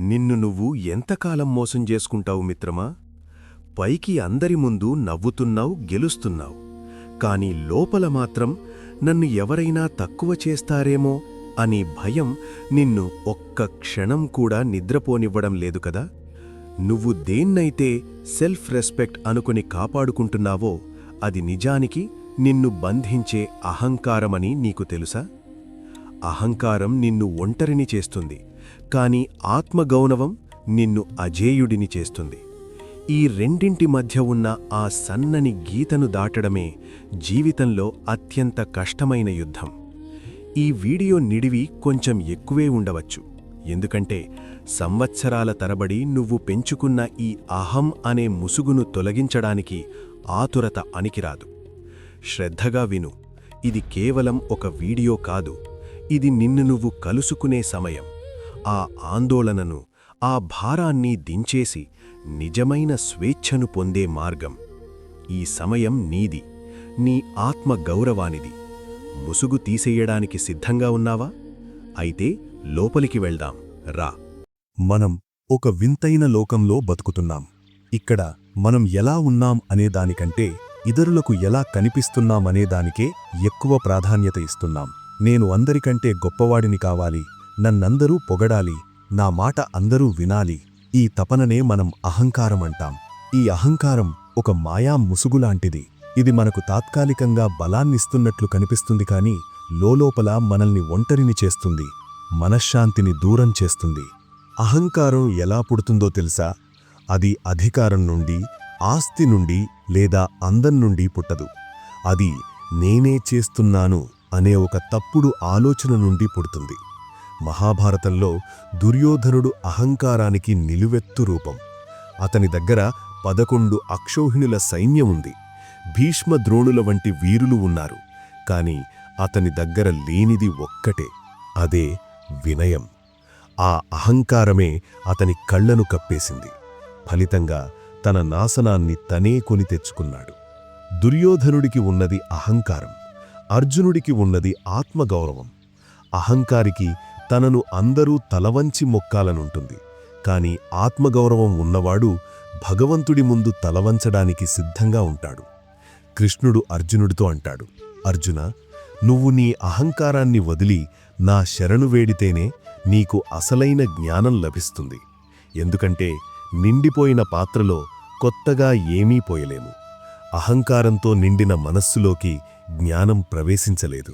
నిన్ను నువ్వు ఎంతకాలం మోసం చేసుకుంటావు మిత్రమా? పైకి అందరి ముందు నవ్వుతున్నావు గెలుస్తున్నావు. కాని లోపల మాత్రం నన్ను ఎవరైనా తక్కువ చేస్తారేమో అని భయం నిన్ను ఒక్క క్షణం కూడా నిద్రపోనివ్వడం లేదు కదా? నువ్వు దేన్నైతే సెల్ఫ్ రెస్పెక్ట్ అనుకుని కాపాడుకుంటున్నావో అది నిజానికి నిన్ను బంధించే అహంకారమని నీకు తెలుసా? అహంకారం నిన్ను ఒంటరిని చేస్తుంది. కాని ఆత్మగౌనవం నిన్ను అజేయుడిని చేస్తుంది. ఈ రెండింటి మధ్య ఉన్న ఆ సన్నని గీతను దాటడమే జీవితంలో అత్యంత కష్టమైన యుద్ధం. ఈ వీడియో నిడివి కొంచెం ఎక్కువే ఉండవచ్చు. ఎందుకంటే సంవత్సరాల తరబడి నువ్వు పెంచుకున్న ఈ అహం అనే ముసుగును తొలగించడానికి ఆతురత అనికిరాదు. శ్రద్ధగా విను ఇది కేవలం ఒక వీడియో కాదు ఇది నిన్ను నువ్వు కలుసుకునే సమయం. ఆ ఆందోళనను ఆ భారాన్ని దించేసి నిజమైన స్వేచ్ఛను పొందే మార్గం. ఈ సమయం నీది. నీ ఆత్మ గౌరవానిది. ముసుగు తీసేయడానికి సిద్ధంగా ఉన్నావా? అయితే లోపలికి వెళ్దాం. రా. మనం ఒక వింతైన లోకంలో బతుకుతున్నాం. ఇక్కడ మనం ఎలా ఉన్నాం అనే దానికంటే ఇతరులకు ఎలా కనిపిస్తున్నామనే దానికే ఎక్కువ ప్రాధాన్యత ఇస్తున్నాం. నేను అందరికంటే గొప్పవాడిని కావాలి. నన్నందరూ పొగడాలి నా మాట అందరూ వినాలి ఈ తపననే మనం అహంకారం అంటాం. ఈ అహంకారం ఒక మాయా ముసుగులాంటిది. ఇది మనకు తాత్కాలికంగా బలాన్నిస్తున్నట్లు కనిపిస్తుంది కాని లోలోపల మనల్ని ఒంటరిని చేస్తుంది మనశ్శాంతిని దూరం చేస్తుంది. అహంకారం ఎలా పుడుతుందో తెలుసా? అది అధికారం నుండి ఆస్తి నుండి లేదా అందం నుండి పుట్టదు. అది నేనే చేస్తున్నాను అనే ఒక తప్పుడు ఆలోచన నుండి పుడుతుంది. మహాభారతంలో దుర్యోధనుడు అహంకారానికి నిలువెత్తు రూపం. అతని దగ్గర పదకొండు అక్షౌహిణుల సైన్యముంది భీష్మ ద్రోణుల వంటి వీరులు ఉన్నారు. కాని అతని దగ్గర లేనిది ఒక్కటే. అదే వినయం. ఆ అహంకారమే అతని కళ్ళను కప్పేసింది. ఫలితంగా తన నాశనాన్ని తనే కొని తెచ్చుకున్నాడు. దుర్యోధనుడికి ఉన్నది అహంకారం. అర్జునుడికి ఉన్నది ఆత్మగౌరవం. అహంకారికి తనను అందరూ తలవంచి మొక్కాలనుంటుంది. కాని ఆత్మగౌరవం ఉన్నవాడు భగవంతుడి ముందు తలవంచడానికి సిద్ధంగా ఉంటాడు. కృష్ణుడు అర్జునుడితో అంటాడు అర్జున నువ్వు నీ అహంకారాన్ని వదిలి నా శరణు వేడితేనే నీకు అసలైన జ్ఞానం లభిస్తుంది. ఎందుకంటే నిండిపోయిన పాత్రలో కొత్తగా ఏమీ పోయలేము. అహంకారంతో నిండిన మనస్సులోకి జ్ఞానం ప్రవేశించలేదు.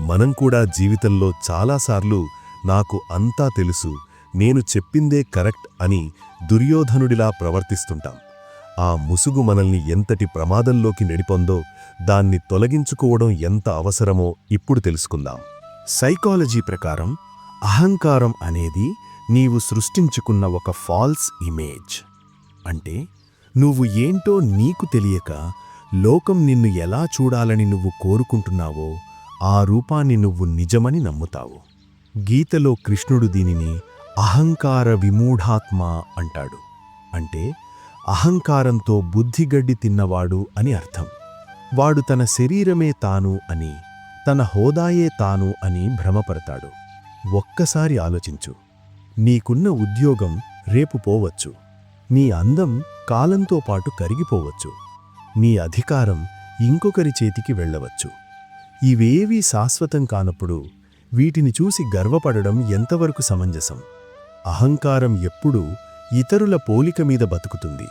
మనం కూడా జీవితంలో చాలాసార్లు నాకు అంతా తెలుసు నేను చెప్పిందే కరెక్ట్ అని దుర్యోధనుడిలా ప్రవర్తిస్తుంటాం. ఆ ముసుగు మనల్ని ఎంతటి ప్రమాదంలోకి నడిపొందో దాన్ని తొలగించుకోవడం ఎంత అవసరమో ఇప్పుడు తెలుసుకుందాం. సైకాలజీ ప్రకారం అహంకారం అనేది నీవు సృష్టించుకున్న ఒక ఫాల్స్ ఇమేజ్. అంటే నువ్వు ఏంటో నీకు తెలియక లోకం నిన్ను ఎలా చూడాలని నువ్వు కోరుకుంటున్నావో ఆ రూపాన్ని నువ్వు నిజమని నమ్ముతావు. గీతలో కృష్ణుడు దీనిని అహంకార విమూఢాత్మ అంటాడు. అంటే అహంకారంతో బుద్ధిగడ్డి తిన్నవాడు అని అర్థం. వాడు తన శరీరమే తాను అని తన హోదాయే తాను అని భ్రమపడతాడు. ఒక్కసారి ఆలోచించు. నీకున్న ఉద్యోగం రేపు పోవచ్చు. నీ అందం కాలంతో పాటు కరిగిపోవచ్చు. నీ అధికారం ఇంకొకరి చేతికి వెళ్ళవచ్చు. ఇవేవీ శాశ్వతం కానప్పుడు వీటిని చూసి గర్వపడడం ఎంతవరకు సమంజసం? అహంకారం ఎప్పుడూ ఇతరుల పోలిక మీద బతుకుతుంది.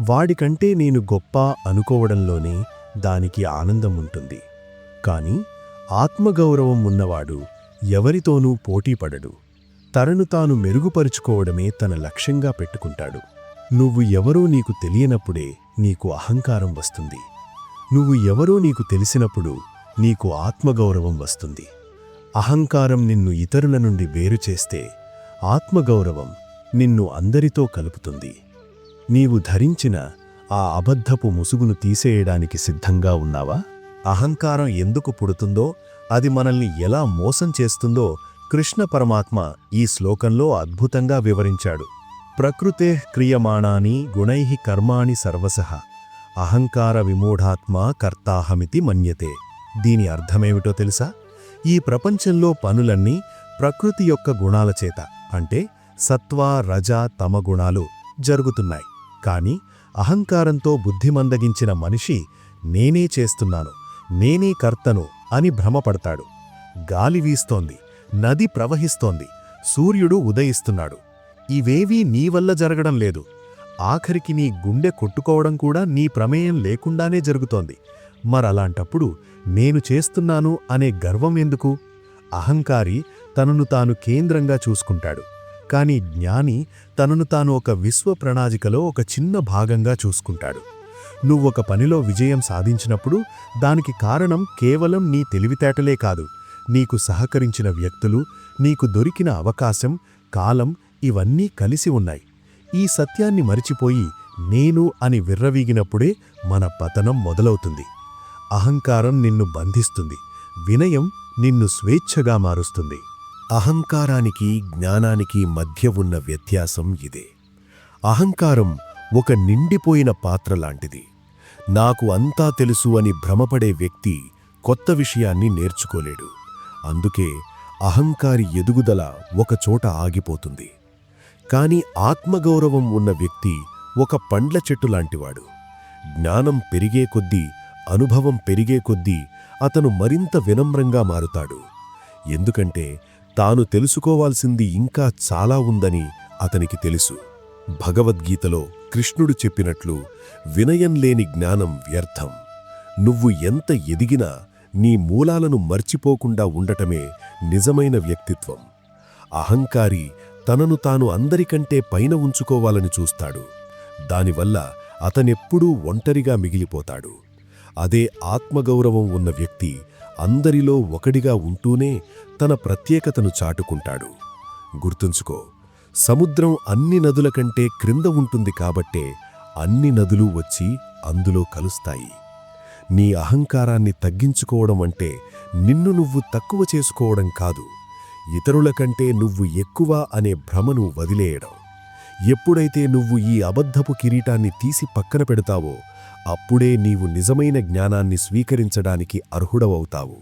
వాడికంటే నేను గొప్ప అనుకోవడంలోనే దానికి ఆనందం ఉంటుంది కాని ఆత్మగౌరవం ఉన్నవాడు ఎవరితోనూ పోటీపడడు తనను తాను మెరుగుపరుచుకోవడమే తన లక్ష్యంగా పెట్టుకుంటాడు. నువ్వు ఎవరో నీకు తెలియనప్పుడే నీకు అహంకారం వస్తుంది. నువ్వు ఎవరో నీకు తెలిసినప్పుడు నీకు ఆత్మగౌరవం వస్తుంది. అహంకారం నిన్ను ఇతరుల నుండి వేరు చేస్తే ఆత్మగౌరవం నిన్ను అందరితో కలుపుతుంది. నీవు ధరించిన ఆ అబద్ధపు ముసుగును తీసేయడానికి సిద్ధంగా ఉన్నావా? అహంకారం ఎందుకు పుడుతుందో అది మనల్ని ఎలా మోసం చేస్తుందో కృష్ణ పరమాత్మ ఈ శ్లోకంలో అద్భుతంగా వివరించాడు. ప్రకృతే క్రియమాణాని గుణై కర్మాణి సర్వసః. అహంకార విమూఢాత్మా కర్తాహమితి మన్యతే. దీని అర్థమేమిటో తెలుసా? ఈ ప్రపంచంలో పనులన్నీ ప్రకృతి యొక్క గుణాల చేత అంటే సత్వ రజ తమ గుణాలు జరుగుతున్నాయి. కాని అహంకారంతో బుద్ధిమందగించిన మనిషి నేనే చేస్తున్నాను నేనే కర్తను అని భ్రమపడతాడు. గాలి వీస్తోంది నది ప్రవహిస్తోంది సూర్యుడు ఉదయిస్తున్నాడు. ఇవేవీ నీ వల్ల జరగడం లేదు. ఆఖరికి నీ గుండె కొట్టుకోవడం కూడా నీ ప్రమేయం లేకుండానే జరుగుతోంది. మరలాంటప్పుడు నేను చేస్తున్నాను అనే గర్వం ఎందుకు? అహంకారి తనను తాను కేంద్రంగా చూసుకుంటాడు. కాని జ్ఞాని తనను తాను ఒక విశ్వ ప్రణాళికలో ఒక చిన్న భాగంగా చూసుకుంటాడు. నువ్వొక పనిలో విజయం సాధించినప్పుడు దానికి కారణం కేవలం నీ తెలివితేటలే కాదు. నీకు సహకరించిన వ్యక్తులు నీకు దొరికిన అవకాశం కాలం ఇవన్నీ కలిసి ఉన్నాయి. ఈ సత్యాన్ని మరిచిపోయి నేను అని విర్రవీగినప్పుడే మన పతనం మొదలవుతుంది. అహంకారం నిన్ను బంధిస్తుంది. వినయం నిన్ను స్వేచ్ఛగా మారుస్తుంది. అహంకారానికి జ్ఞానానికి మధ్య ఉన్న వ్యత్యాసం ఇదే. అహంకారం ఒక నిండిపోయిన పాత్ర లాంటిది. నాకు అంతా తెలుసు అని భ్రమపడే వ్యక్తి కొత్త విషయాన్ని నేర్చుకోలేడు. అందుకే అహంకారి ఎదుగుదల ఒకచోట ఆగిపోతుంది. కాని ఆత్మగౌరవం ఉన్న వ్యక్తి ఒక పండ్ల చెట్టు లాంటివాడు. జ్ఞానం పెరిగే కొద్దీ అనుభవం పెరిగే కొద్దీ అతను మరింత వినమ్రంగా మారుతాడు. ఎందుకంటే తాను తెలుసుకోవాల్సింది ఇంకా చాలా ఉందని అతనికి తెలుసు. భగవద్గీతలో కృష్ణుడు చెప్పినట్లు వినయం లేని జ్ఞానం వ్యర్థం. నువ్వు ఎంత ఎదిగినా నీ మూలాలను మర్చిపోకుండా ఉండటమే నిజమైన వ్యక్తిత్వం. అహంకారి తనను తాను అందరికంటే పైన ఉంచుకోవాలని చూస్తాడు. దానివల్ల అతనెప్పుడూ ఒంటరిగా మిగిలిపోతాడు. అదే ఆత్మగౌరవం ఉన్న వ్యక్తి అందరిలో ఒకడిగా ఉంటూనే తన ప్రత్యేకతను చాటుకుంటాడు. గుర్తుంచుకో సముద్రం అన్ని నదుల కంటే క్రింద ఉంటుంది కాబట్టే అన్ని నదులు వచ్చి అందులో కలుస్తాయి. నీ అహంకారాన్ని తగ్గించుకోవడం అంటే నిన్ను నువ్వు తక్కువ చేసుకోవడం కాదు ఇతరుల కంటే నువ్వు ఎక్కువ అనే భ్రమను వదిలేయడం. ఎప్పుడైతే నువ్వు ఈ అబద్ధపు కిరీటాన్ని తీసి పక్కన పెడతావో అప్పుడే నీవు నిజమైన జ్ఞానాన్ని స్వీకరించడానికి అర్హుడవవుతావు.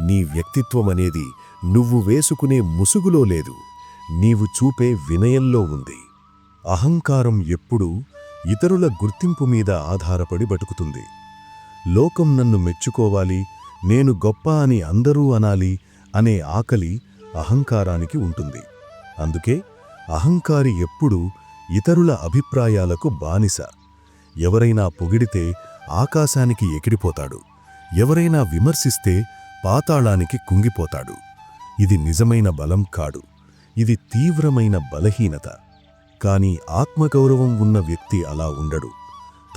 నీ వ్యక్తిత్వం అనేది నువ్వు వేసుకునే ముసుగులో లేదు. నీవు చూపే వినయంలో ఉంది. అహంకారం ఎప్పుడూ ఇతరుల గుర్తింపు మీద ఆధారపడి బతుకుతుంది. లోకం నన్ను మెచ్చుకోవాలి నేను గొప్ప అని అందరూ అనాలి అనే ఆకలి అహంకారానికి ఉంటుంది. అందుకే అహంకారి ఎప్పుడూ ఇతరుల అభిప్రాయాలకు బానిస. ఎవరైనా పొగిడితే ఆకాశానికి ఎగిరిపోతాడు. ఎవరైనా విమర్శిస్తే పాతాళానికి కుంగిపోతాడు. ఇది నిజమైన బలం కాడు. ఇది తీవ్రమైన బలహీనత. కాని ఆత్మగౌరవం ఉన్న వ్యక్తి అలా ఉండడు.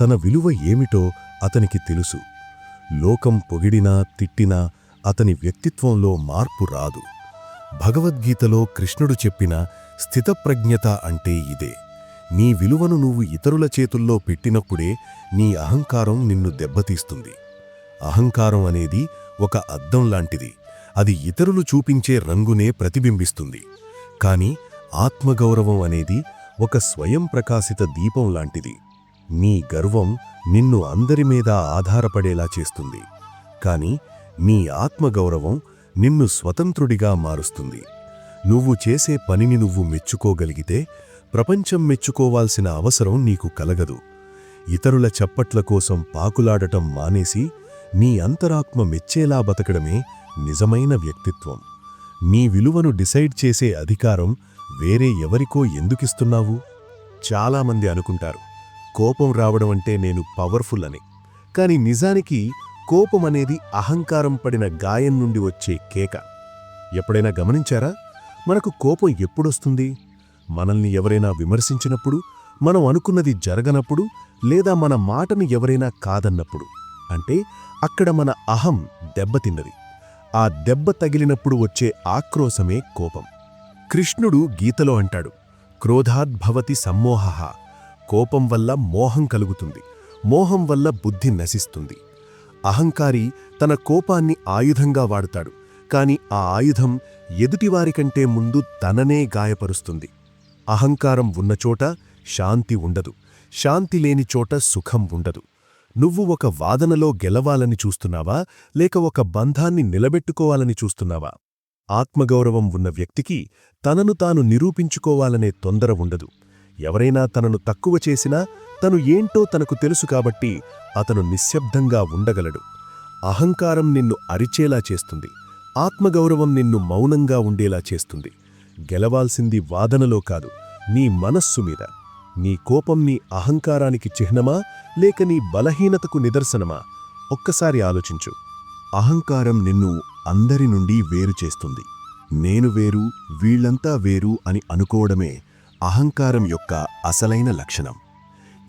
తన విలువ ఏమిటో అతనికి తెలుసు. లోకం పొగిడినా తిట్టినా అతని వ్యక్తిత్వంలో మార్పు రాదు. భగవద్గీతలో కృష్ణుడు చెప్పిన స్థితప్రజ్ఞత అంటే ఇదే. నీ విలువను నువ్వు ఇతరుల చేతుల్లో పెట్టినప్పుడే నీ అహంకారం నిన్ను దెబ్బతీస్తుంది. అహంకారం అనేది ఒక అద్దం లాంటిది. అది ఇతరులు చూపించే రంగునే ప్రతిబింబిస్తుంది. కాని ఆత్మగౌరవం అనేది ఒక స్వయం ప్రకాశిత దీపం లాంటిది. నీ గర్వం నిన్ను అందరి మీద ఆధారపడేలా చేస్తుంది. కాని నీ ఆత్మగౌరవం నిన్ను స్వతంత్రుడిగా మారుస్తుంది. నువ్వు చేసే పనిని నువ్వు మెచ్చుకోగలిగితే ప్రపంచం మెచ్చుకోవాల్సిన అవసరం నీకు కలగదు. ఇతరుల చప్పట్ల కోసం పాకులాడటం మానేసి నీ అంతరాత్మ మెచ్చేలా బతకడమే నిజమైన వ్యక్తిత్వం. నీ విలువను డిసైడ్ చేసే అధికారం వేరే ఎవరికో ఎందుకిస్తున్నావు? చాలామంది అనుకుంటారు కోపం రావడం అంటే నేను పవర్ఫుల్ అని. కాని నిజానికి కోపం అనేది అహంకారం పడిన గాయం నుండి వచ్చే కేక. ఎప్పుడైనా గమనించారా? మనకు కోపం ఎప్పుడొస్తుంది? మనల్ని ఎవరైనా విమర్శించినప్పుడు మనం అనుకున్నది జరగనప్పుడు లేదా మన మాటను ఎవరైనా కాదన్నప్పుడు. అంటే అక్కడ మన అహం దెబ్బతిన్నది ఆ దెబ్బ తగిలినప్పుడు వచ్చే ఆక్రోశమే కోపం. కృష్ణుడు గీతలో అంటాడు క్రోధాద్భవతి సమ్మోహ. కోపం వల్ల మోహం కలుగుతుంది. మోహం వల్ల బుద్ధి నశిస్తుంది. అహంకారి తన కోపాన్ని ఆయుధంగా వాడుతాడు. కాని ఆ ఆయుధం ఎదుటివారికంటే ముందు తననే గాయపరుస్తుంది. అహంకారం ఉన్నచోట శాంతి ఉండదు. శాంతి లేని చోట సుఖం ఉండదు. నువ్వు ఒక వాదనలో గెలవాలని చూస్తున్నావా? లేక ఒక బంధాన్ని నిలబెట్టుకోవాలని చూస్తున్నావా? ఆత్మగౌరవం ఉన్న వ్యక్తికి తనను తాను నిరూపించుకోవాలనే తొందర ఉండదు. ఎవరైనా తనను తక్కువ చేసినా తను ఏంటో తనకు తెలుసు కాబట్టి అతను నిశ్శబ్దంగా ఉండగలడు. అహంకారం నిన్ను అరిచేలా చేస్తుంది. ఆత్మగౌరవం నిన్ను మౌనంగా ఉండేలా చేస్తుంది. గెలవాల్సింది వాదనలో కాదు నీ మనస్సు మీద. నీ కోపం నీ అహంకారానికి చిహ్నమా లేక నీ బలహీనతకు నిదర్శనమా? ఒక్కసారి ఆలోచించు. అహంకారం నిన్ను అందరి నుండి వేరు చేస్తుంది. నేను వేరు వీళ్ళంతా వేరు అని అనుకోవడమే అహంకారం యొక్క అసలైన లక్షణం.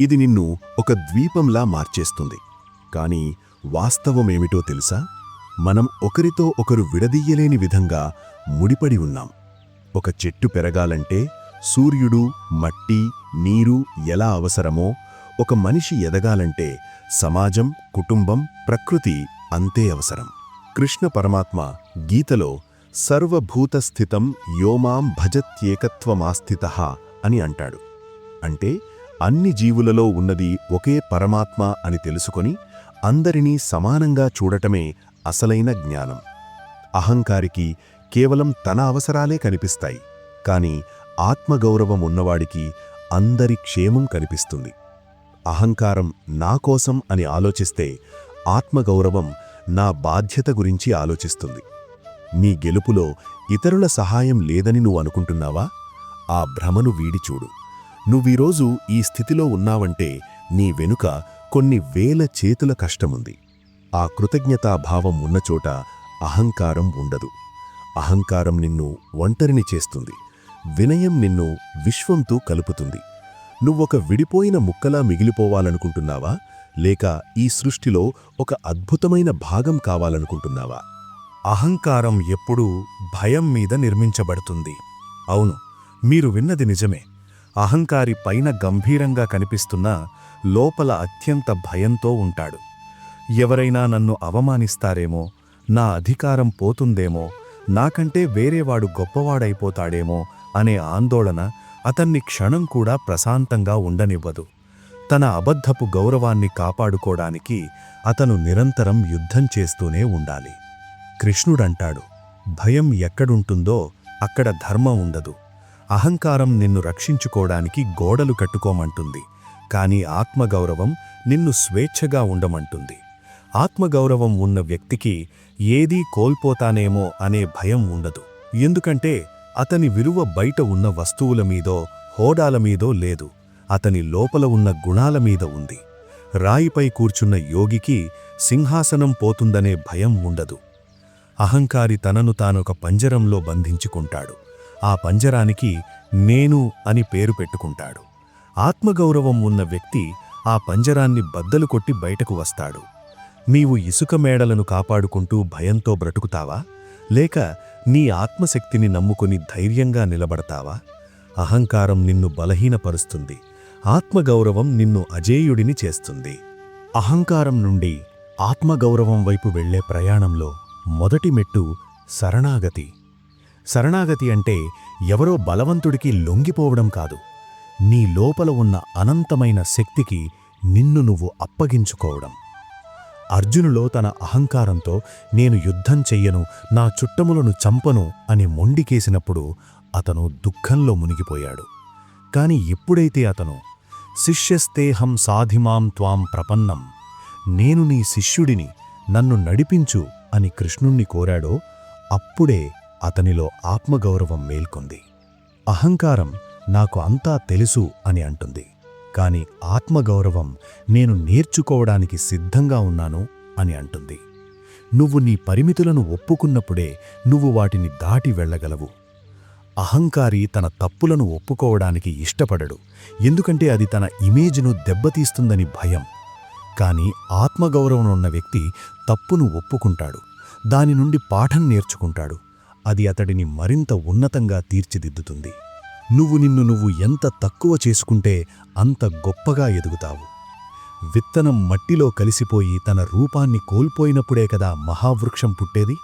ఇది నిన్ను ఒక ద్వీపంలా మార్చేస్తుంది. కాని వాస్తవమేమిటో తెలుసా? మనం ఒకరితో ఒకరు విడదీయలేని విధంగా ముడిపడి ఉన్నాం. ఒక చెట్టు పెరగాలంటే సూర్యుడు మట్టి నీరు ఎలా అవసరమో ఒక మనిషి ఎదగాలంటే సమాజం కుటుంబం ప్రకృతి అంతే అవసరం. కృష్ణ పరమాత్మ గీతలో సర్వభూతస్థితం యోమాం భజత్యేకత్వమాస్థిత అని అంటాడు. అంటే అన్ని జీవులలో ఉన్నది ఒకే పరమాత్మ అని తెలుసుకొని అందరినీ సమానంగా చూడటమే అసలైన జ్ఞానం. అహంకారికి కేవలం తన అవసరాలే కనిపిస్తాయి కాని ఆత్మగౌరవం ఉన్నవాడికి అందరి క్షేమం కనిపిస్తుంది. అహంకారం నా కోసం అని ఆలోచిస్తే ఆత్మగౌరవం నా బాధ్యత గురించి ఆలోచిస్తుంది. నీ గెలుపులో ఇతరుల సహాయం లేదని నువ్వు అనుకుంటున్నావా? ఆ భ్రమను వీడి చూడు. నువ్వీరోజు ఈ స్థితిలో ఉన్నావంటే నీ వెనుక కొన్ని వేల చేతుల కష్టముంది. ఆ కృతజ్ఞతాభావం ఉన్నచోట అహంకారం ఉండదు. అహంకారం నిన్ను ఒంటరిని చేస్తుంది. వినయం నిన్ను విశ్వంతో కలుపుతుంది. నువ్వొక విడిపోయిన ముక్కలా మిగిలిపోవాలనుకుంటున్నావా? లేక ఈ సృష్టిలో ఒక అద్భుతమైన భాగం కావాలనుకుంటున్నావా? అహంకారం ఎప్పుడూ భయం మీద నిర్మించబడుతుంది. అవును మీరు విన్నది నిజమే. అహంకారి పైన గంభీరంగా కనిపిస్తున్నా లోపల అత్యంత భయంతో ఉంటాడు. ఎవరైనా నన్ను అవమానిస్తారేమో నా అధికారం పోతుందేమో నాకంటే వేరేవాడు గొప్పవాడైపోతాడేమో అనే ఆందోళన అతన్ని క్షణం కూడా ప్రశాంతంగా ఉండనివ్వదు. తన అబద్ధపు గౌరవాన్ని కాపాడుకోడానికి అతను నిరంతరం యుద్ధం చేస్తూనే ఉండాలి. కృష్ణుడంటాడు భయం ఎక్కడుంటుందో అక్కడ ధర్మం ఉండదు. అహంకారం నిన్ను రక్షించుకోవడానికి గోడలు కట్టుకోమంటుంది కాని ఆత్మగౌరవం నిన్ను స్వేచ్ఛగా ఉండమంటుంది. ఆత్మగౌరవం ఉన్న వ్యక్తికి ఏదీ కోల్పోతానేమో అనే భయం ఉండదు. ఎందుకంటే అతని విలువ బయట ఉన్న వస్తువుల మీదో హోడాల మీదో లేదు. అతని లోపల ఉన్న గుణాల మీద ఉంది. రాయిపై కూర్చున్న యోగికి సింహాసనం పోతుందనే భయం ఉండదు. అహంకారి తనను తానొక పంజరంలో బంధించుకుంటాడు. ఆ పంజరానికి నేను అని పేరు పెట్టుకుంటాడు. ఆత్మగౌరవం ఉన్న వ్యక్తి ఆ పంజరాన్ని బద్దలు కొట్టి బయటకు వస్తాడు. నీవు ఇసుక మేడలను కాపాడుకుంటూ భయంతో బ్రతుకుతావా? లేక నీ ఆత్మశక్తిని నమ్ముకుని ధైర్యంగా నిలబడతావా? అహంకారం నిన్ను బలహీనపరుస్తుంది. ఆత్మగౌరవం నిన్ను అజేయుడిని చేస్తుంది. అహంకారం నుండి ఆత్మగౌరవం వైపు వెళ్ళే ప్రయాణంలో మొదటి మెట్టు శరణాగతి. శరణాగతి అంటే ఎవరో బలవంతుడికి లొంగిపోవడం కాదు. నీ లోపల ఉన్న అనంతమైన శక్తికి నిన్ను నువ్వు అప్పగించుకోవడం. అర్జునులో తన అహంకారంతో నేను యుద్ధం చెయ్యను నా చుట్టములను చంపను అని మొండికేసినప్పుడు అతను దుఃఖంలో మునిగిపోయాడు. కాని ఎప్పుడైతే అతను శిష్యస్తేహం సాధిమాం త్వాం ప్రపన్నం నేను నీ శిష్యుడిని నన్ను నడిపించు అని కృష్ణుణ్ణి కోరాడో అప్పుడే అతనిలో ఆత్మగౌరవం మేల్కొంది. అహంకారం నాకు అంతా తెలుసు అని అంటుంది. కాని ఆత్మగౌరవం నేను నేర్చుకోవడానికి సిద్ధంగా ఉన్నాను అని అంటుంది. నువ్వు నీ పరిమితులను ఒప్పుకున్నప్పుడే నువ్వు వాటిని దాటి వెళ్ళగలవు. అహంకారి తన తప్పులను ఒప్పుకోవడానికి ఇష్టపడడు. ఎందుకంటే అది తన ఇమేజ్ను దెబ్బతీస్తుందని భయం. కాని ఆత్మగౌరవం ఉన్న వ్యక్తి తప్పును ఒప్పుకుంటాడు. దాని నుండి పాఠం నేర్చుకుంటాడు. అది అతడిని మరింత ఉన్నతంగా తీర్చిదిద్దుతుంది. నువ్వు నిన్ను నువ్వు ఎంత తక్కువ చేసుకుంటే అంత గొప్పగా ఎదుగుతావు. విత్తనం మట్టిలో కలిసిపోయి తన రూపాన్ని కోల్పోయినప్పుడే కదా మహావృక్షం పుట్టేది?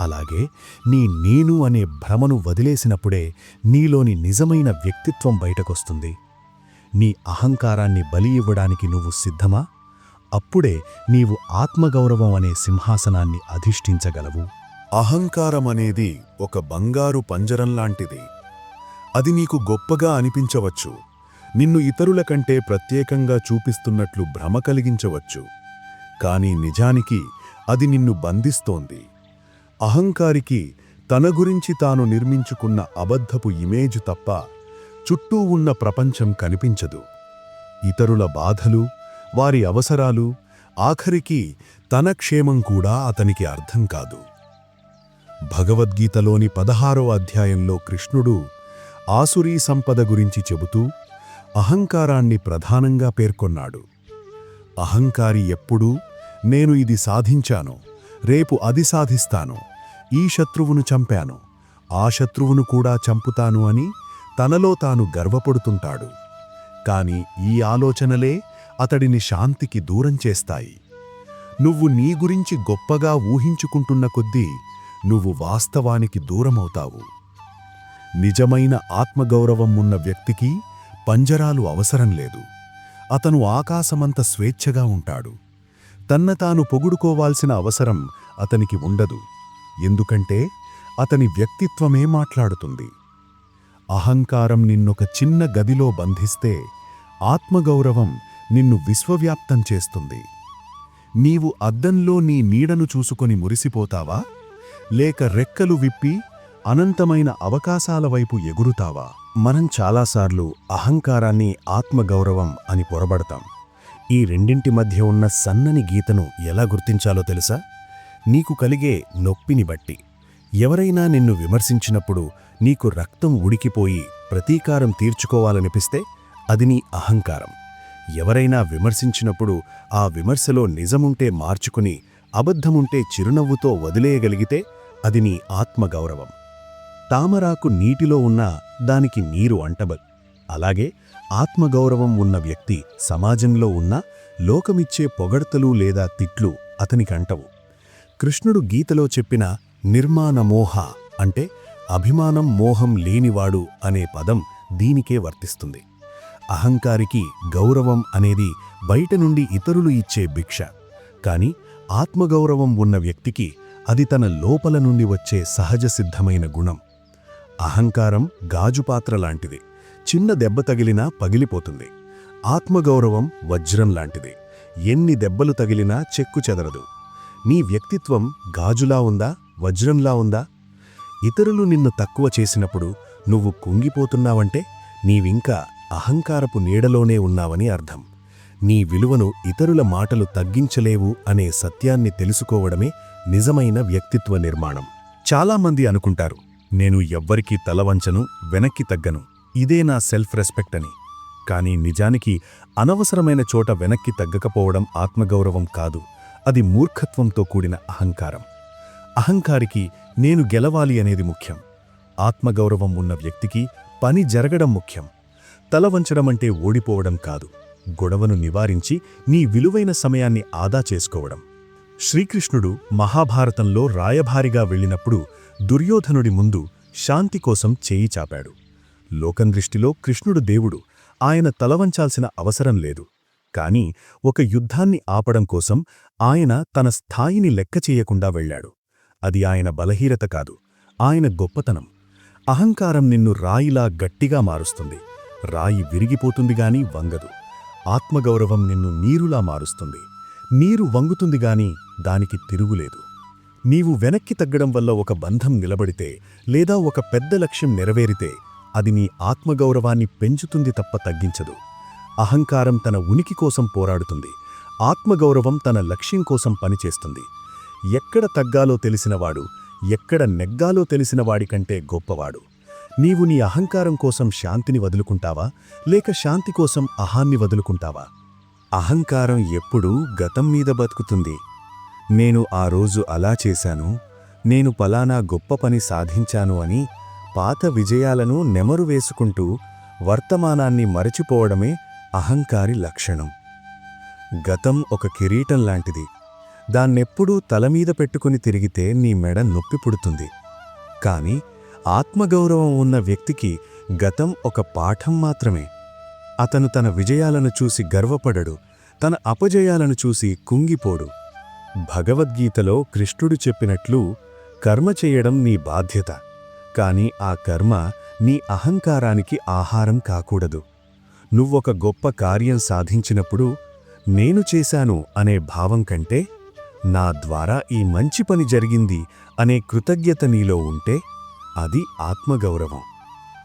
అలాగే నీ నేను అనే భ్రమను వదిలేసినప్పుడే నీలోని నిజమైన వ్యక్తిత్వం బయటకొస్తుంది. నీ అహంకారాన్ని బలి ఇవ్వడానికి నువ్వు సిద్ధమా? అప్పుడే నీవు ఆత్మగౌరవం అనే సింహాసనాన్ని అధిష్ఠించగలవు. అహంకారమనేది ఒక బంగారు పంజరం లాంటిది అది నీకు గొప్పగా అనిపించవచ్చు. నిన్ను ఇతరుల కంటే ప్రత్యేకంగా చూపిస్తున్నట్లు భ్రమ కలిగించవచ్చు. కాని నిజానికి అది నిన్ను బంధిస్తోంది. అహంకారికి తన గురించి తాను నిర్మించుకున్న అబద్ధపు ఇమేజ్ తప్ప చుట్టూ ఉన్న ప్రపంచం కనిపించదు. ఇతరుల బాధలు వారి అవసరాలు ఆఖరికి తన క్షేమం కూడా అతనికి అర్థం కాదు. భగవద్గీతలోని పదహారో అధ్యాయంలో కృష్ణుడు ఆసురీ సంపద గురించి చెబుతూ అహంకారాన్ని ప్రధానంగా పేర్కొన్నాడు. అహంకారి ఎప్పుడూ నేను ఇది సాధించాను రేపు అది సాధిస్తాను ఈ శత్రువును చంపాను ఆ శత్రువును కూడా చంపుతాను అని తనలో తాను గర్వపడుతుంటాడు. కాని ఈ ఆలోచనలే అతడిని శాంతికి దూరం చేస్తాయి. నువ్వు నీ గురించి గొప్పగా ఊహించుకుంటున్న కొద్దీ నువ్వు వాస్తవానికి దూరమవుతావు. నిజమైన ఆత్మగౌరవం ఉన్న వ్యక్తికి పంజరాలు అవసరం లేదు. అతను ఆకాశమంత స్వేచ్ఛగా ఉంటాడు. తన్న తాను పొగుడుకోవాల్సిన అవసరం అతనికి ఉండదు. ఎందుకంటే అతని వ్యక్తిత్వమే మాట్లాడుతుంది. అహంకారం నిన్నొక చిన్న గదిలో బంధిస్తే ఆత్మగౌరవం నిన్ను విశ్వవ్యాప్తం చేస్తుంది. నీవు అద్దంలో నీ నీడను చూసుకొని మురిసిపోతావా? లేక రెక్కలు విప్పి అనంతమైన అవకాశాల వైపు ఎగురుతావా? మనం చాలాసార్లు అహంకారాన్ని ఆత్మగౌరవం అని పొరబడతాం. ఈ రెండింటి మధ్య ఉన్న సన్నని గీతను ఎలా గుర్తించాలో తెలుసా? నీకు కలిగే నొప్పిని బట్టి. ఎవరైనా నిన్ను విమర్శించినప్పుడు నీకు రక్తం ఉడికిపోయి ప్రతీకారం తీర్చుకోవాలనిపిస్తే అది నీ అహంకారం. ఎవరైనా విమర్శించినప్పుడు ఆ విమర్శలో నిజముంటే మార్చుకుని అబద్ధముంటే చిరునవ్వుతో వదిలేయగలిగితే అది నీ ఆత్మగౌరవం. తామరాకు నీటిలో ఉన్నా దానికి నీరు అంటబల్. అలాగే ఆత్మగౌరవం ఉన్న వ్యక్తి సమాజంలో ఉన్న లోకమిచ్చే పొగడ్తలు లేదా తిట్లు అతనికంటవు. కృష్ణుడు గీతలో చెప్పిన నిర్మాణమోహ అంటే అభిమానం మోహం లేనివాడు అనే పదం దీనికే వర్తిస్తుంది. అహంకారికి గౌరవం అనేది బయట నుండి ఇతరులు ఇచ్చే భిక్ష. కాని ఆత్మగౌరవం ఉన్న వ్యక్తికి అది తన లోపల నుండి వచ్చే సహజ సిద్ధమైన గుణం. అహంకారం గాజుపాత్ర లాంటిది. చిన్న దెబ్బ తగిలినా పగిలిపోతుంది. ఆత్మగౌరవం వజ్రం లాంటిది. ఎన్ని దెబ్బలు తగిలినా చెక్కు చెదరదు. నీ వ్యక్తిత్వం గాజులా ఉందా వజ్రంలా ఉందా? ఇతరులు నిన్ను తక్కువ చేసినప్పుడు నువ్వు కుంగిపోతున్నావంటే నీవింకా అహంకారపు నీడలోనే ఉన్నావని అర్థం. నీ విలువను ఇతరుల మాటలు తగ్గించలేవు అనే సత్యాన్ని తెలుసుకోవడమే నిజమైన వ్యక్తిత్వ నిర్మాణం. చాలామంది అనుకుంటారు నేను ఎవ్వరికీ తలవంచను వెనక్కి తగ్గను. ఇదే నా సెల్ఫ్ రెస్పెక్ట్ అని. కానీ నిజానికి అనవసరమైన చోట వెనక్కి తగ్గకపోవడం ఆత్మగౌరవం కాదు. అది మూర్ఖత్వంతో కూడిన అహంకారం. అహంకారికి నేను గెలవాలి అనేది ముఖ్యం. ఆత్మగౌరవం ఉన్న వ్యక్తికి పని జరగడం ముఖ్యం. తల వంచడమంటే ఓడిపోవడం కాదు. గొడవను నివారించి నీ విలువైన సమయాన్ని ఆదా చేసుకోవడం. శ్రీకృష్ణుడు మహాభారతంలో రాయభారిగా వెళ్ళినప్పుడు దుర్యోధనుడి ముందు శాంతి కోసం చేయి చాపాడు. లోకం దృష్టిలో కృష్ణుడు దేవుడు ఆయన తలవంచాల్సిన అవసరం లేదు. కాని ఒక యుద్ధాన్ని ఆపడం కోసం ఆయన తన స్థాయిని లెక్క చేయకుండా వెళ్ళాడు. అది ఆయన బలహీనత కాదు ఆయన గొప్పతనం. అహంకారం నిన్ను రాయిలా గట్టిగా మారుస్తుంది. రాయి విరిగిపోతుంది గాని వంగదు. ఆత్మగౌరవం నిన్ను నీరులా మారుస్తుంది. నీరు వంగుతుంది గాని దానికి తిరుగులేదు. నీవు వెనక్కి తగ్గడం వల్ల ఒక బంధం నిలబడితే లేదా ఒక పెద్ద లక్ష్యం నెరవేరితే అది నీ ఆత్మగౌరవాన్ని పెంచుతుంది తప్ప తగ్గించదు. అహంకారం తన ఉనికి కోసం పోరాడుతుంది. ఆత్మగౌరవం తన లక్ష్యం కోసం పనిచేస్తుంది. ఎక్కడ తగ్గాలో తెలిసినవాడు ఎక్కడ నెగ్గాలో తెలిసినవాడికంటే గొప్పవాడు. నీవు నీ అహంకారం కోసం శాంతిని వదులుకుంటావా? లేక శాంతి కోసం అహాన్ని వదులుకుంటావా? అహంకారం ఎప్పుడూ గతం మీద బతుకుతుంది. నేను ఆ రోజు అలా చేశాను నేను పలానా గొప్ప పని సాధించాను అని పాత విజయాలను నెమరు వేసుకుంటూ వర్తమానాన్ని మరచిపోవడమే అహంకారి లక్షణం. గతం ఒక కిరీటం లాంటిది. దాన్నెప్పుడూ తలమీద పెట్టుకుని తిరిగితే నీ మెడ నొప్పి పుడుతుంది. కాని ఆత్మగౌరవం ఉన్న వ్యక్తికి గతం ఒక పాఠం మాత్రమే. అతను తన విజయాలను చూసి గర్వపడడు తన అపజయాలను చూసి కుంగిపోడు. భగవద్గీతలో కృష్ణుడు చెప్పినట్లు కర్మ చేయడం నీ బాధ్యత. కాని ఆ కర్మ నీ అహంకారానికి ఆహారం కాకూడదు. నువ్వొక గొప్ప కార్యం సాధించినప్పుడు నేను చేశాను అనే భావం కంటే నా ద్వారా ఈ మంచి పని జరిగింది అనే కృతజ్ఞత నీలో ఉంటే అది ఆత్మగౌరవం.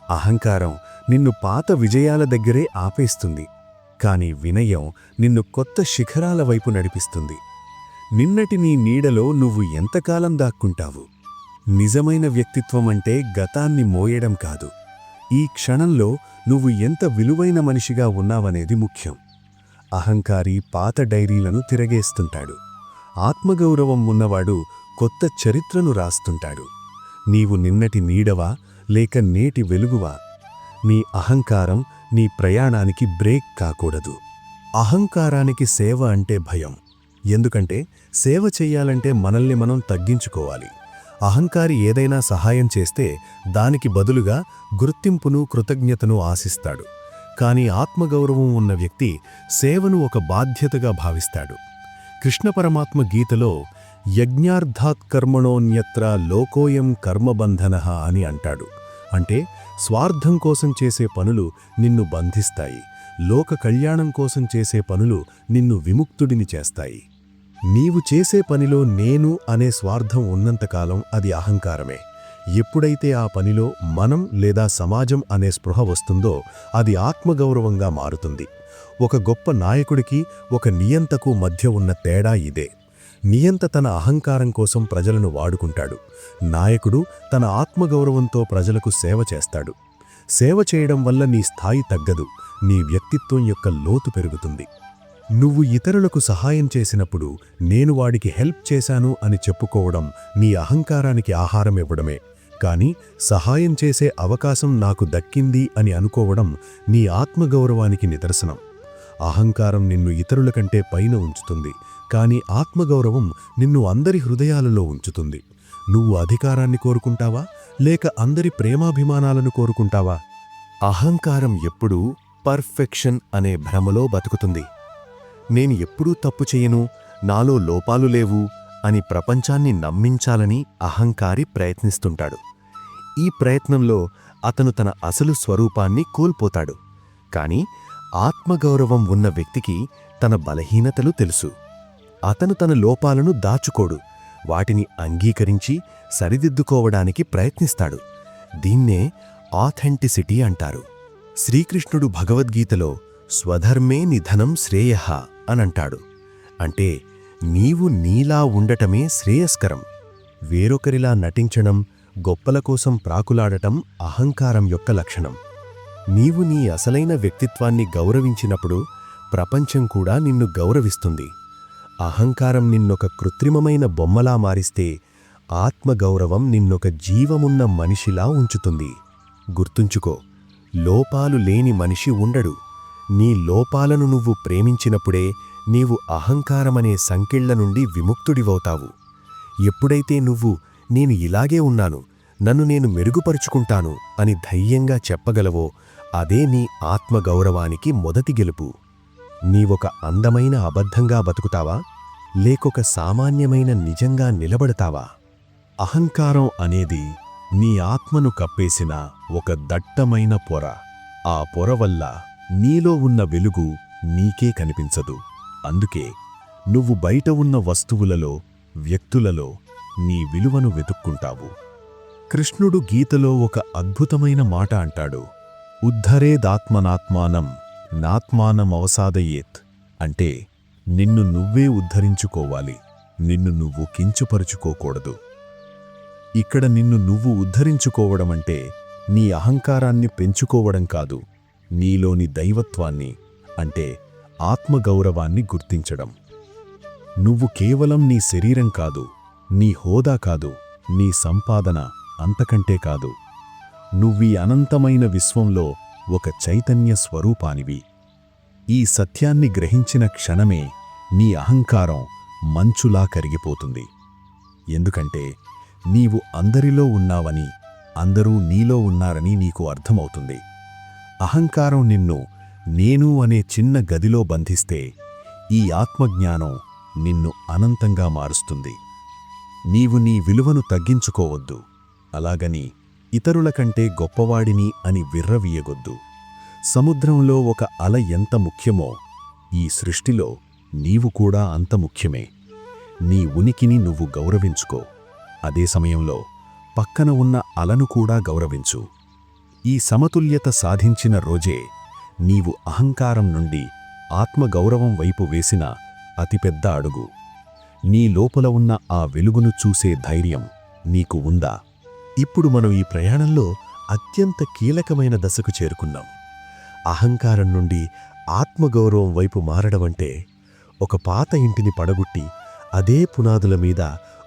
అహంకారం నిన్ను పాత విజయాల దగ్గరే ఆపేస్తుంది. కాని వినయం నిన్ను కొత్త శిఖరాల వైపు నడిపిస్తుంది. నిన్నటి నీ నీడలో నువ్వు ఎంతకాలం దాక్కుంటావు? నిజమైన వ్యక్తిత్వం అంటే గతాన్ని మోయడం కాదు. ఈ క్షణంలో నువ్వు ఎంత విలువైన మనిషిగా ఉన్నావనేది ముఖ్యం. అహంకారి పాత డైరీలను తిరగేస్తుంటాడు. ఆత్మగౌరవం ఉన్నవాడు కొత్త చరిత్రను రాస్తుంటాడు. నీవు నిన్నటి నీడవా? లేక నేటి వెలుగువా? నీ అహంకారం నీ ప్రయాణానికి బ్రేక్ కాకూడదు. అహంకారానికి సేవ అంటే భయం. ఎందుకంటే సేవ చెయ్యాలంటే మనల్ని మనం తగ్గించుకోవాలి. అహంకారి ఏదైనా సహాయం చేస్తే దానికి బదులుగా గుర్తింపును కృతజ్ఞతను ఆశిస్తాడు. కాని ఆత్మగౌరవం ఉన్న వ్యక్తి సేవను ఒక బాధ్యతగా భావిస్తాడు. కృష్ణ పరమాత్మ గీతలో యజ్ఞార్థాత్ కర్మణోన్యత్ర లోకోయం కర్మబంధన అని అంటాడు. అంటే స్వార్థం కోసం చేసే పనులు నిన్ను బంధిస్తాయి. లోక కళ్యాణం కోసం చేసే పనులు నిన్ను విముక్తుడిని చేస్తాయి. నీవు చేసే పనిలో నేను అనే స్వార్థం ఉన్నంతకాలం అది అహంకారమే. ఎప్పుడైతే ఆ పనిలో మనం లేదా సమాజం అనే స్పృహ వస్తుందో అది ఆత్మగౌరవంగా మారుతుంది. ఒక గొప్ప నాయకుడికి ఒక నియంతకు మధ్య ఉన్న తేడా ఇదే. నియంత తన అహంకారం కోసం ప్రజలను వాడుకుంటాడు. నాయకుడు తన ఆత్మగౌరవంతో ప్రజలకు సేవ చేస్తాడు. సేవ చేయడం వల్ల నీ స్థాయి తగ్గదు. నీ వ్యక్తిత్వం యొక్క లోతు పెరుగుతుంది. నువ్వు ఇతరులకు సహాయం చేసినప్పుడు నేను వాడికి హెల్ప్ చేశాను అని చెప్పుకోవడం నీ అహంకారానికి ఆహారం ఇవ్వడమే. కాని సహాయం చేసే అవకాశం నాకు దక్కింది అని అనుకోవడం నీ ఆత్మగౌరవానికి నిదర్శనం. అహంకారం నిన్ను ఇతరుల కంటే పైన ఉంచుతుంది కాని ఆత్మగౌరవం నిన్ను అందరి హృదయాలలో ఉంచుతుంది. నువ్వు అధికారాన్ని కోరుకుంటావా? లేక అందరి ప్రేమాభిమానాలను కోరుకుంటావా? అహంకారం ఎప్పుడూ పర్ఫెక్షన్ అనే భ్రమలో బతుకుతుంది. నేను ఎప్పుడూ తప్పు చేయను నాలో లోపాలు లేవు అని ప్రపంచాన్ని నమ్మించాలని అహంకారి ప్రయత్నిస్తుంటాడు. ఈ ప్రయత్నంలో అతను తన అసలు స్వరూపాన్ని కోల్పోతాడు. కాని ఆత్మగౌరవం ఉన్న వ్యక్తికి తన బలహీనతలు తెలుసు. అతను తన లోపాలను దాచుకోడు వాటిని అంగీకరించి సరిదిద్దుకోవడానికి ప్రయత్నిస్తాడు. దీన్నే ఆథెంటిసిటీ అంటారు. శ్రీకృష్ణుడు భగవద్గీతలో స్వధర్మే నిధనం శ్రేయ. అనంటాడు. అంటే నీవు నీలా ఉండటమే శ్రేయస్కరం. వేరొకరిలా నటించడం గొప్పల కోసం ప్రాకులాడటం అహంకారం యొక్క లక్షణం. నీవు నీ అసలైన వ్యక్తిత్వాన్ని గౌరవించినప్పుడు ప్రపంచం కూడా నిన్ను గౌరవిస్తుంది. అహంకారం నిన్నొక కృత్రిమమైన బొమ్మలా మారిస్తే ఆత్మగౌరవం నిన్నొక జీవమున్న మనిషిలా ఉంచుతుంది. గుర్తుంచుకో లోపాలు లేని మనిషి ఉండడు. నీ లోపాలను నువ్వు ప్రేమించినప్పుడే నీవు అహంకారమనే సంకెళ్ళ నుండి విముక్తుడివవుతావు. ఎప్పుడైతే నువ్వు నేను ఇలాగే ఉన్నాను నన్ను నేను మెరుగుపరుచుకుంటాను అని ధైర్యంగా చెప్పగలవో అదే నీ ఆత్మగౌరవానికి మొదటి గెలుపు. నీవొక అందమైన అబద్ధంగా బతుకుతావా? లేకొక సామాన్యమైన నిజంగా నిలబడతావా? అహంకారం అనేది నీ ఆత్మను కప్పేసిన ఒక దట్టమైన పొర. ఆ పొర వల్ల నీలో ఉన్న వెలుగు నీకే కనిపించదు. అందుకే నువ్వు బయట ఉన్న వస్తువులలో వ్యక్తులలో నీ విలువను వెతుక్కుంటావు. కృష్ణుడు గీతలో ఒక అద్భుతమైన మాట అంటాడు. ఉద్ధరేదాత్మనాత్మానం నాత్మానమవసాదయేత్. అంటే నిన్ను నువ్వే ఉద్ధరించుకోవాలి. నిన్ను నువ్వు కించుపరుచుకోకూడదు. ఇక్కడ నిన్ను నువ్వు ఉద్ధరించుకోవడమంటే నీ అహంకారాన్ని పెంచుకోవడం కాదు. నీలోని దైవత్వాన్ని అంటే ఆత్మగౌరవాన్ని గుర్తించడం. నువ్వు కేవలం నీ శరీరం కాదు నీ హోదా కాదు నీ సంపాదన అంతకంటే కాదు. నువ్వీ అనంతమైన విశ్వంలో ఒక చైతన్య స్వరూపానివి. ఈ సత్యాన్ని గ్రహించిన క్షణమే నీ అహంకారం మంచులా కరిగిపోతుంది. ఎందుకంటే నీవు అందరిలో ఉన్నావని అందరూ నీలో ఉన్నారని నీకు అర్థమవుతుంది. అహంకారం నిన్ను నేను అనే చిన్న గదిలో బంధిస్తే ఈ ఆత్మజ్ఞానం నిన్ను అనంతంగా మారుస్తుంది. నీవు నీ విలువను తగ్గించుకోవద్దు. అలాగని ఇతరుల కంటే గొప్పవాడిని అని విర్రవీయగొద్దు. సముద్రంలో ఒక అల ఎంత ముఖ్యమో ఈ సృష్టిలో నీవు కూడా అంత ముఖ్యమే. నీ ఉనికిని నువ్వు గౌరవించుకో. అదే సమయంలో పక్కన ఉన్న అలను కూడా గౌరవించు. ఈ సమతుల్యత సాధించిన రోజే నీవు అహంకారం నుండి ఆత్మగౌరవం వైపు వేసిన అతిపెద్ద అడుగు. నీ లోపల ఉన్న ఆ వెలుగును చూసే ధైర్యం నీకు ఉందా? ఇప్పుడు మనం ఈ ప్రయాణంలో అత్యంత కీలకమైన దశకు చేరుకున్నాం. అహంకారం నుండి ఆత్మగౌరవం వైపు మారడమంటే ఒక పాత ఇంటిని పడగొట్టి అదే పునాదుల మీద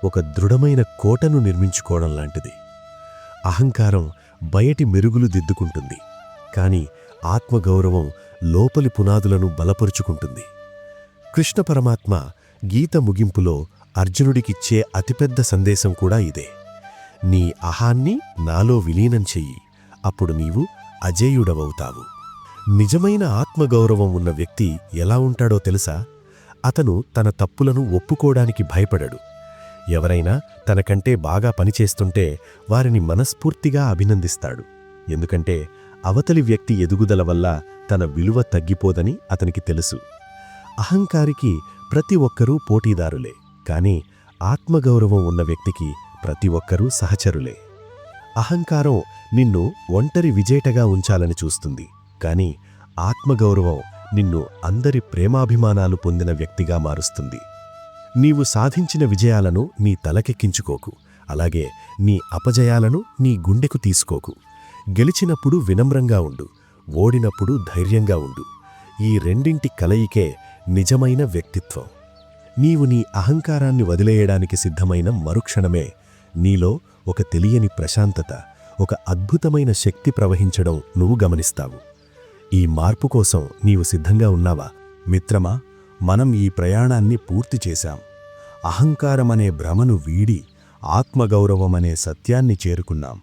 ఒక దృఢమైన కోటను నిర్మించుకోవడం లాంటిది. అహంకారం బయటి మెరుగులు దిద్దుకుంటుంది. కాని ఆత్మగౌరవం లోపలి పునాదులను బలపరుచుకుంటుంది. కృష్ణ పరమాత్మ గీత ముగింపులో అర్జునుడికిచ్చే అతిపెద్ద సందేశం కూడా ఇదే. నీ అహాన్ని నాలో విలీనం చెయ్యి. అప్పుడు నీవు అజేయుడవవుతావు. నిజమైన ఆత్మగౌరవం ఉన్న వ్యక్తి ఎలా ఉంటాడో తెలుసా? అతను తన తప్పులను ఒప్పుకోడానికి భయపడడు. ఎవరైనా తనకంటే బాగా పనిచేస్తుంటే వారిని మనస్ఫూర్తిగా అభినందిస్తాడు. ఎందుకంటే అవతలి వ్యక్తి ఎదుగుదల వల్ల తన విలువ తగ్గిపోదని అతనికి తెలుసు. అహంకారికి ప్రతి ఒక్కరూ పోటీదారులే కానీ ఆత్మగౌరవం ఉన్న వ్యక్తికి ప్రతి ఒక్కరూ సహచరులే. అహంకారం నిన్ను ఒంటరి విజేటగా ఉంచాలని చూస్తుంది కాని ఆత్మగౌరవం నిన్ను అందరి ప్రేమాభిమానాలు పొందిన వ్యక్తిగా మారుస్తుంది. నీవు సాధించిన విజయాలను నీ తలకెక్కించుకోకు. అలాగే నీ అపజయాలను నీ గుండెకు తీసుకోకు. గెలిచినప్పుడు వినమ్రంగా ఉండు. ఓడినప్పుడు ధైర్యంగా ఉండు. ఈ రెండింటి కలయికే నిజమైన వ్యక్తిత్వం. నీవు నీ అహంకారాన్ని వదిలేయడానికి సిద్ధమైన మరుక్షణమే నీలో ఒక తెలియని ప్రశాంతత ఒక అద్భుతమైన శక్తి ప్రవహించడం నువ్వు గమనిస్తావు. ఈ మార్పు కోసం నీవు సిద్ధంగా ఉన్నావా? మిత్రమా మనం ఈ ప్రయాణాన్ని పూర్తి చేశాం. అహంకారమనే భ్రమను వీడి ఆత్మగౌరవమనే సత్యాన్ని చేరుకున్నాం.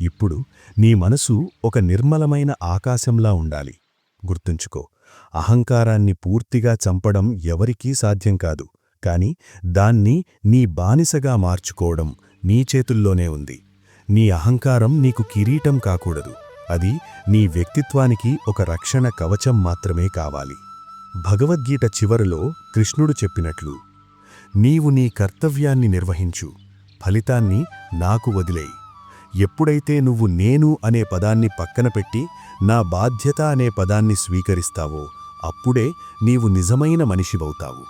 ఇప్పుడు నీ మనసు ఒక నిర్మలమైన ఆకాశంలా ఉండాలి. గుర్తుంచుకో అహంకారాన్ని పూర్తిగా చంపడం ఎవరికీ సాధ్యం కాదు. కాని దాన్ని నీ బానిసగా మార్చుకోవడం నీ చేతుల్లోనే ఉంది. నీ అహంకారం నీకు కిరీటం కాకూడదు. అది నీ వ్యక్తిత్వానికి ఒక రక్షణ కవచం మాత్రమే కావాలి. భగవద్గీత చివరలో కృష్ణుడు చెప్పినట్లు నీవు నీ కర్తవ్యాన్ని నిర్వహించు. ఫలితాన్ని నాకు వదిలేయి. ఎప్పుడైతే నువ్వు నేను అనే పదాన్ని పక్కన పెట్టి నా బాధ్యత అనే పదాన్ని స్వీకరిస్తావో అప్పుడే నీవు నిజమైన మనిషివవుతావు.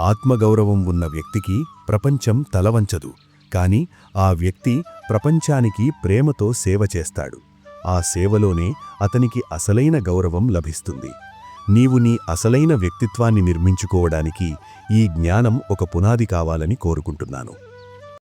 ఆత్మగౌరవం ఉన్న వ్యక్తికి ప్రపంచం తలవంచదు. కాని ఆ వ్యక్తి ప్రపంచానికి ప్రేమతో సేవ చేస్తాడు. ఆ సేవలోనే అతనికి అసలైన గౌరవం లభిస్తుంది. నీవు నీ అసలైన వ్యక్తిత్వాన్ని నిర్మించుకోవడానికి ఈ జ్ఞానం ఒక పునాది కావాలని కోరుకుంటున్నాను.